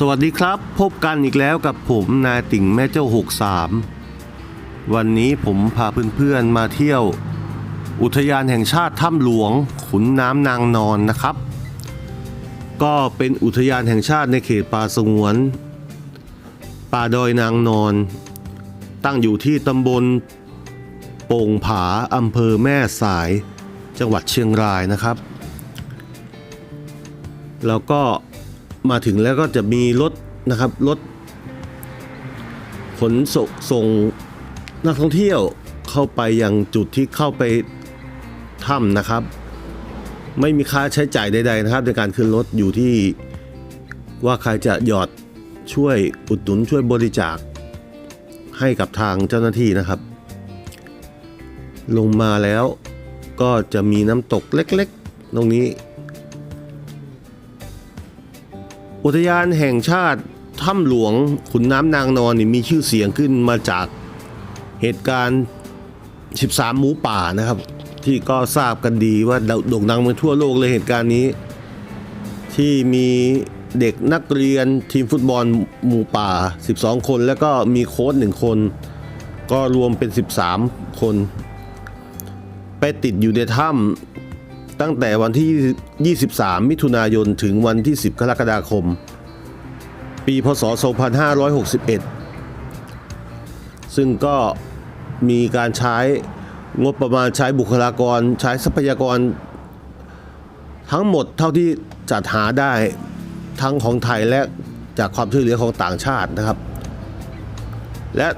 สวัสดีครับ พบกันอีกแล้วกับผมนายติ่งแม่เจ้า 63 วันนี้ผมพาเพื่อนๆมาเที่ยว อุทยานแห่งชาติถ้ำหลวง ขุนน้ำนางนอนนะครับ ก็เป็นอุทยานแห่งชาติในเขตป่าสงวน ป่าดอยนางนอน ตั้งอยู่ที่ตำบลโป่งผาอำเภอแม่สาย จังหวัดเชียงรายนะครับ แล้วก็ มาถึงแล้วก็จะมีรถนะครับรถขนส่งส่งนักท่องเที่ยวเข้าไปยังจุดที่เข้าไปถ้ำนะครับ ไม่มีค่าใช้จ่ายใดๆนะครับ ในการขึ้นรถอยู่ที่ว่าใครจะหยอดช่วยอุดหนุนช่วยบริจาค ให้กับทางเจ้าหน้าที่นะครับ ลงมาแล้วก็จะมีน้ำตกเล็กๆ ตรงนี้ อุทยานแห่งชาติถ้ำหลวงขุนน้ำนางนอนนี่มีชื่อเสียงขึ้นมาจากเหตุการณ์ 13 หมูป่านะครับ ที่ก็ทราบกันดีว่าโด่งดังไปทั่วโลกเลยเหตุการณ์นี้ ที่มีเด็กนักเรียนทีมฟุตบอลหมูป่า 12 คน แล้วก็มีโค้ชหนึ่งคน ก็รวมเป็น 13 คน ไปติดอยู่ในถ้ำ ตั้งแต่วันที่ 23 มิถุนายน ถึงวันที่ 10 กรกฎาคม ปี พศ 2561 ซึ่งก็มีการใช้งบประมาณใช้บุคลากรใช้ทรัพยากร ทั้งหมดเท่าที่จัดหาได้ทั้งของไทยและจากความช่วยเหลือของต่างชาตินะครับ และ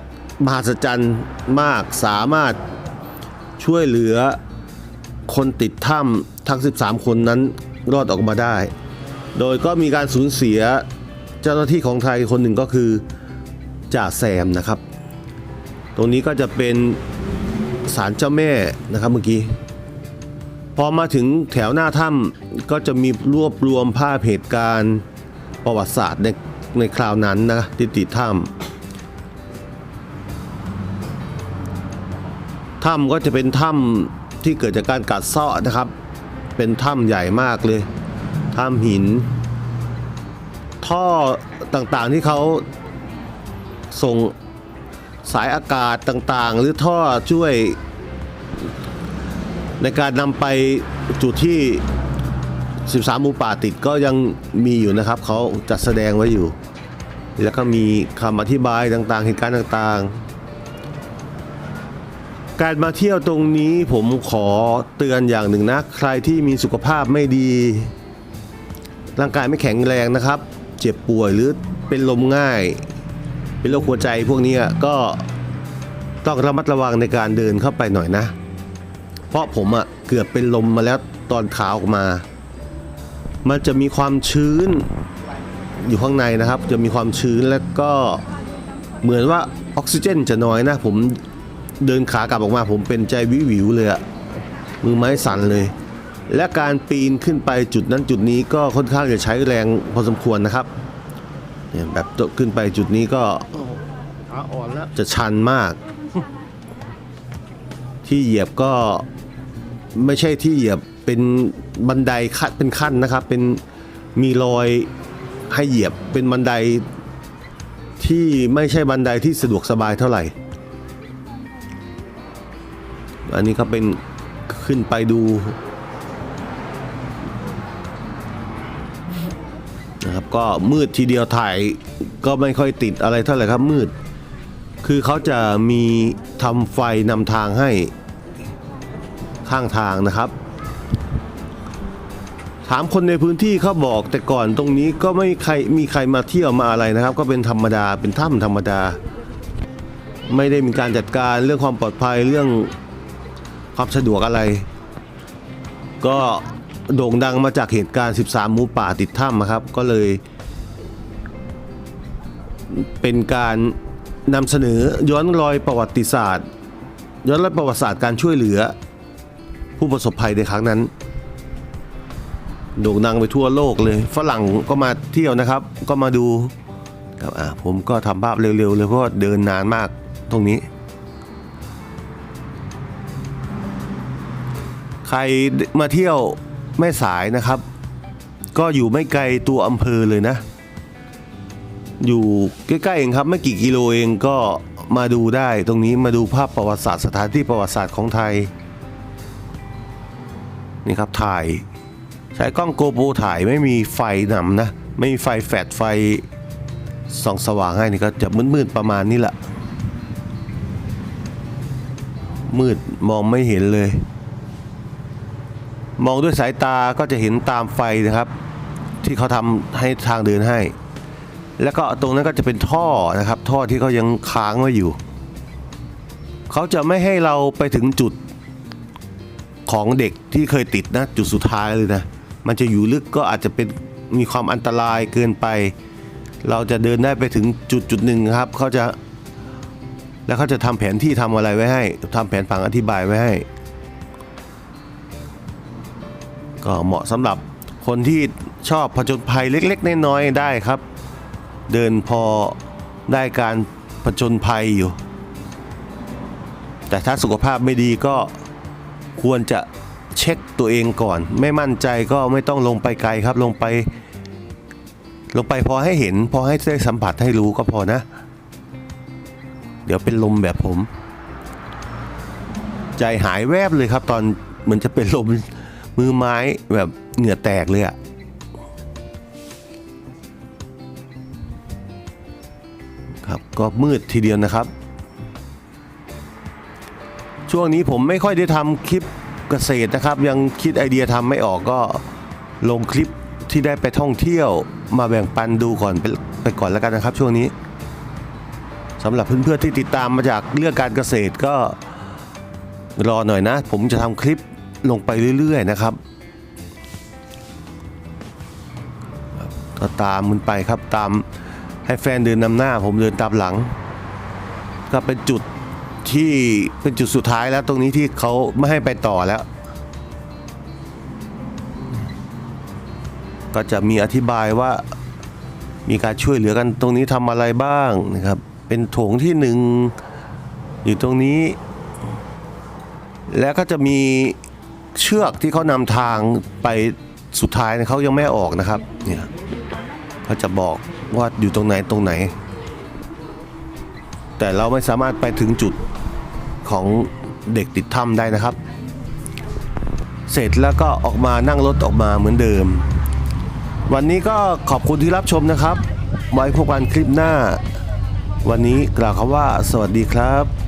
มหัศจรรย์มากสามารถช่วยเหลือ คนติดถ้ำทั้ง 13 คนนั้นรอดออกมาได้ โดยก็มีการสูญเสียเจ้าหน้าที่ของไทยคนหนึ่งก็คือจ่าแซมนะครับ ตรงนี้ก็จะเป็นศาลเจ้าแม่นะครับเมื่อกี้พอมาถึงแถวหน้าถ้ำก็จะมีรวบรวมภาพเหตุการณ์ประวัติศาสตร์ในในคราวนั้นนะที่ติดถ้ำถ้ำก็จะเป็นถ้ำ ที่เกิดจากการกัดเซาะนะครับ เป็นถ้ำใหญ่มากเลยถ้ำหิน ท่อต่างๆที่เขาส่งสายอากาศต่างๆ หรือท่อช่วย ในการนำไปจุดที่ 13 มูป่าติดก็ยังมีอยู่นะครับ เขาจัดแสดงไว้อยู่ แล้วก็มีคำอธิบายต่างๆ เหตุการณ์ต่างๆ การมาเที่ยวตรงนี้ผมขอเตือนอย่างหนึ่งนะ ใครที่มีสุขภาพไม่ดี ร่างกายไม่แข็งแรงนะครับ เจ็บป่วยหรือเป็นลมง่าย เป็นโรคหัวใจพวกนี้ก็ต้องระมัดระวังในการเดินเข้าไปหน่อยนะ เพราะผมอะเกือบเป็นลมมาแล้วตอนขาออกมา มันจะมีความชื้นอยู่ข้างในนะครับ จะมีความชื้นแล้วก็เหมือนว่าออกซิเจนจะน้อยนะ ผม เดินขากลับออกมาผมเป็นใจวิววิวเลยอะมือไม้สั่นเลย และการปีนขึ้นไปจุดนั้นจุดนี้ก็ค่อนข้างจะใช้แรงพอสมควรนะครับเนี่ยแบบขึ้นไปจุดนี้ก็ขาอ่อนแล้วจะชันมาก ที่เหยียบก็ไม่ใช่ที่เหยียบเป็นบันไดขั้นเป็นขั้นนะครับ เป็นมีรอยให้เหยียบเป็นบันไดที่ไม่ใช่บันไดที่สะดวกสบายเท่าไหร่ อันนี้ก็เป็นขึ้นไปดูนะครับก็มืดทีเดียวถ่ายก็ไม่ค่อยติดอะไรเท่าไหร่ครับมืด คือเขาจะมีทำไฟนำทางให้ข้างทางนะครับ ถามคนในพื้นที่เขาบอกแต่ก่อนตรงนี้ก็ไม่ใครมีใครมาเที่ยวมาอะไรนะครับ ก็เป็นธรรมดาเป็นถ้ำธรรมดา ไม่ได้มีการจัดการเรื่องความปลอดภัยเรื่อง ความสะดวกอะไร ก็โด่งดังมาจากเหตุการณ์ 13 หมูป่าติดถ้ำครับ ก็เลย เป็นการนำเสนอย้อนรอยประวัติศาสตร์ ย้อนรอยประวัติศาสตร์การช่วยเหลือ ผู้ประสบภัยในครั้งนั้นโด่งดังไปทั่วโลกเลย ฝรั่งก็มาเที่ยวนะครับ ก็มาดูครับผมก็ทำภาพเร็วๆเลยเพราะเดินนานมากตรงนี้ ใครมาเที่ยวแม่สายนะครับ ก็อยู่ไม่ไกลตัวอำเภอเลยนะ อยู่ใกล้ๆเองครับ ไม่กี่กิโลเองก็มาดูได้ตรงนี้มาดูภาพประวัติศาสตร์สถานที่ประวัติศาสตร์ของไทย นี่ครับถ่ายใช้กล้องโกโปรถ่ายไม่มีไฟนำนะ ไม่มีไฟแฟลชไฟส่องสว่างให้นี่ก็จะมืดๆประมาณนี้แหละมืดมองไม่เห็นเลย มองด้วยสายตาก็จะเห็นตามไฟนะครับ ที่เขาทำให้ทางเดินให้ แล้วก็ตรงนั้นก็จะเป็นท่อนะครับ ท่อที่เขายังค้างไว้อยู่ เขาจะไม่ให้เราไปถึงจุดของเด็กที่เคยติดนะจุดสุดท้ายเลยนะ มันจะอยู่ลึกก็อาจจะเป็นมีความอันตรายเกินไป เราจะเดินได้ไปถึงจุดจุดหนึ่งครับเขาจะแล้วเขาจะทำแผนที่ทำอะไรไว้ให้ทำแผนผังอธิบายไว้ให้ ก็เหมาะสำหรับคนที่ชอบผจญภัยเล็กๆ น้อยๆ ได้ครับ เดินพอได้การผจญภัยอยู่ แต่ถ้าสุขภาพไม่ดีก็ควรจะเช็คตัวเองก่อน ไม่มั่นใจก็ไม่ต้องลงไปไกลครับลงไป ลงไปพอให้เห็น พอให้ได้สัมผัสให้รู้ก็พอนะ เดี๋ยวเป็นลมแบบผม ใจหายแวบเลยครับตอนเหมือนจะเป็นลม มือไม้แบบเหงื่อแตกเลยอะครับก็มืดทีเดียวนะครับ ช่วงนี้ผมไม่ค่อยได้ทำคลิปเกษตรนะครับ ยังคิดไอเดียทำไม่ออกก็ลงคลิปที่ได้ไปท่องเที่ยวมาแบ่งปันดูก่อนไปไปก่อนแล้วกันนะครับ ช่วงนี้สำหรับเพื่อนๆที่ติดตามมาจากเรื่องการเกษตรก็รอหน่อยนะ ผมจะทำคลิป ลงไปเรื่อยๆนะครับก็ตามมันไปครับตามให้แฟนเดินนำหน้า ผมเดินตามหลัง ก็เป็นจุดที่เป็นจุดสุดท้ายแล้วตรงนี้ที่เขาไม่ให้ไปต่อแล้ว ก็จะมีอธิบายว่ามีการช่วยเหลือกันตรงนี้ทำอะไรบ้างนะครับ เป็นโถงที่หนึ่งอยู่ตรงนี้ แล้วก็จะมี เชือกที่เขานำทางไปสุดท้ายเขายังไม่ออกนะครับเนี่ยเขาจะบอกว่าอยู่ตรงไหนตรงไหน แต่เราไม่สามารถไปถึงจุดของเด็กติดถ้ำได้นะครับ เสร็จแล้วก็ออกมานั่งรถออกมาเหมือนเดิม วันนี้ก็ขอบคุณที่รับชมนะครับ ไว้พบกันคลิปหน้า วันนี้กล่าวคำว่าสวัสดีครับ